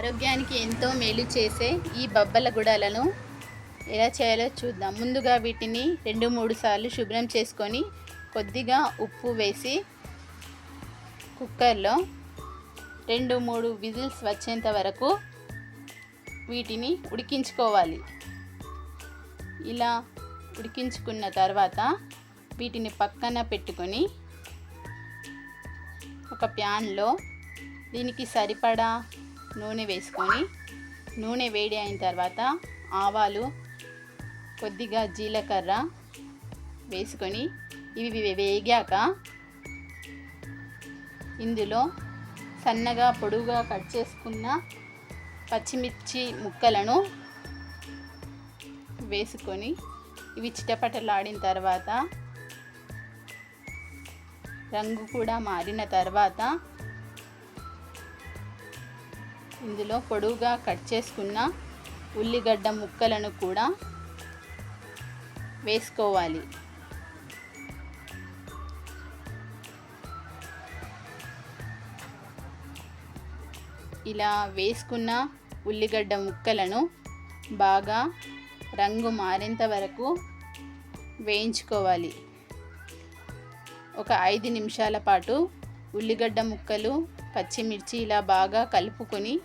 ఆరోగ్యానికి ఎంతో మేలు చేసే ఈ బబ్బల గుడాలను ఎలా చేయాలో చూద్దాం. ముందుగా వీటిని రెండు మూడు సార్లు శుభ్రం చేసుకొని కొద్దిగా ఉప్పు వేసి కుక్కర్లో రెండు మూడు విజిల్స్ వచ్చేంత వరకు వీటిని ఉడికించుకోవాలి. ఇలా ఉడికించుకున్న తర్వాత వీటిని పక్కన పెట్టుకొని ఒక ప్యాన్లో దీనికి సరిపడా నూనె వేసుకొని నూనె వేడి అయిన తర్వాత ఆవాలు కొద్దిగా జీలకర్ర వేసుకొని ఇవి వేగాక ఇందులో సన్నగా పొడుగా కట్ చేసుకున్న పచ్చిమిర్చి ముక్కలను వేసుకొని ఇవి చిటపటలాడిన తర్వాత రంగు కూడా మారిన తర్వాత ఇందులో పొడువుగా కట్ చేసుకున్న ఉల్లిగడ్డ ముక్కలను కూడా వేసుకోవాలి. ఇలా వేసుకున్న ఉల్లిగడ్డ ముక్కలను బాగా రంగు మారేంత వరకు వేయించుకోవాలి. ఒక ఐదు నిమిషాల పాటు ఉల్లిగడ్డ ముక్కలు పచ్చిమిర్చి ఇలా బాగా కలుపుకొని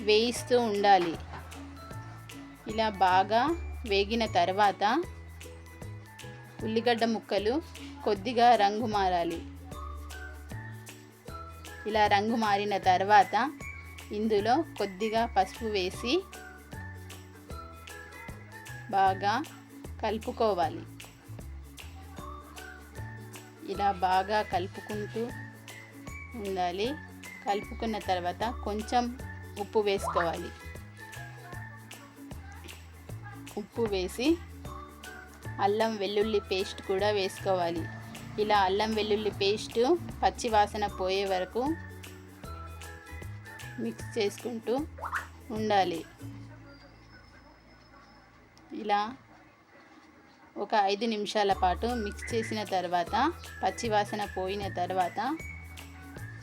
వేయిస్తూ ఉండాలి. ఇలా బాగా వేగిన తర్వాత ఉల్లిగడ్డ ముక్కలు కొద్దిగా రంగు మారాలి. ఇలా రంగు మారిన తర్వాత ఇందులో కొద్దిగా పసుపు వేసి బాగా కలుపుకోవాలి. ఇలా బాగా కలుపుకుంటూ ఉండాలి. కలుపుకున్న తర్వాత కొంచెం ఉప్పు వేసుకోవాలి. ఉప్పు వేసి అల్లం వెల్లుల్లి పేస్ట్ కూడా వేసుకోవాలి. ఇలా అల్లం వెల్లుల్లి పేస్ట్ పచ్చి వాసన పోయే వరకు మిక్స్ చేసుకుంటూ ఉండాలి. ఇలా ఒక ఐదు నిమిషాల పాటు మిక్స్ చేసిన తర్వాత పచ్చివాసన పోయిన తర్వాత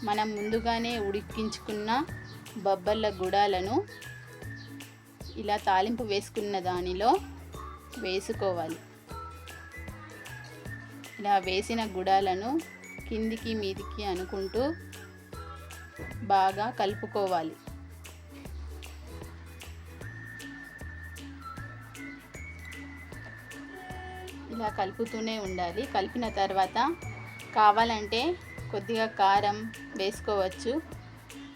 మనం ముందుగానే ఉడికించుకున్న బొబ్బర్ల గుడాలను ఇలా తాలింపు వేసుకున్న దానిలో వేసుకోవాలి. ఇలా వేసిన గుడాలను కిందికి మీదికి అనుకుంటూ బాగా కలుపుకోవాలి. ఇలా కలుపుతూనే ఉండాలి. కలిపిన తర్వాత కావాలంటే కొద్దిగా కారం వేసుకోవచ్చు.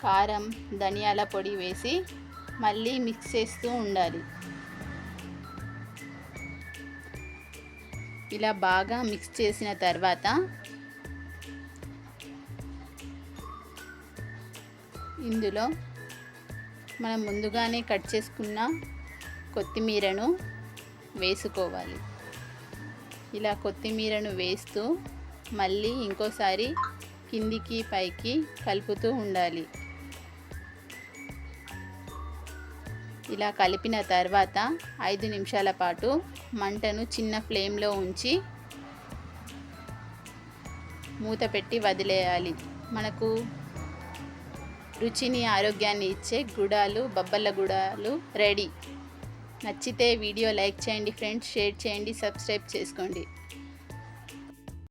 కారం ధనియాల పొడి వేసి మళ్ళీ మిక్స్ చేస్తూ ఉండాలి. ఇలా బాగా మిక్స్ చేసిన తర్వాత ఇందులో మనం ముందుగానే కట్ చేసుకున్న కొత్తిమీరను వేసుకోవాలి. ఇలా కొత్తిమీరను వేస్తూ మళ్ళీ ఇంకోసారి కిందికి పైకి కలుపుతూ ఉండాలి. ఇలా కలిపిన తర్వాత ఐదు నిమిషాల పాటు మంటను చిన్న ఫ్లేమ్లో ఉంచి మూత పెట్టి వదిలేయాలి. మనకు రుచిని ఆరోగ్యాన్ని ఇచ్చే గుడాలు బబ్బల్ల గుడాలు రెడీ. నచ్చితే వీడియో లైక్ చేయండి ఫ్రెండ్స్ షేర్ చేయండి సబ్స్క్రైబ్ చేసుకోండి.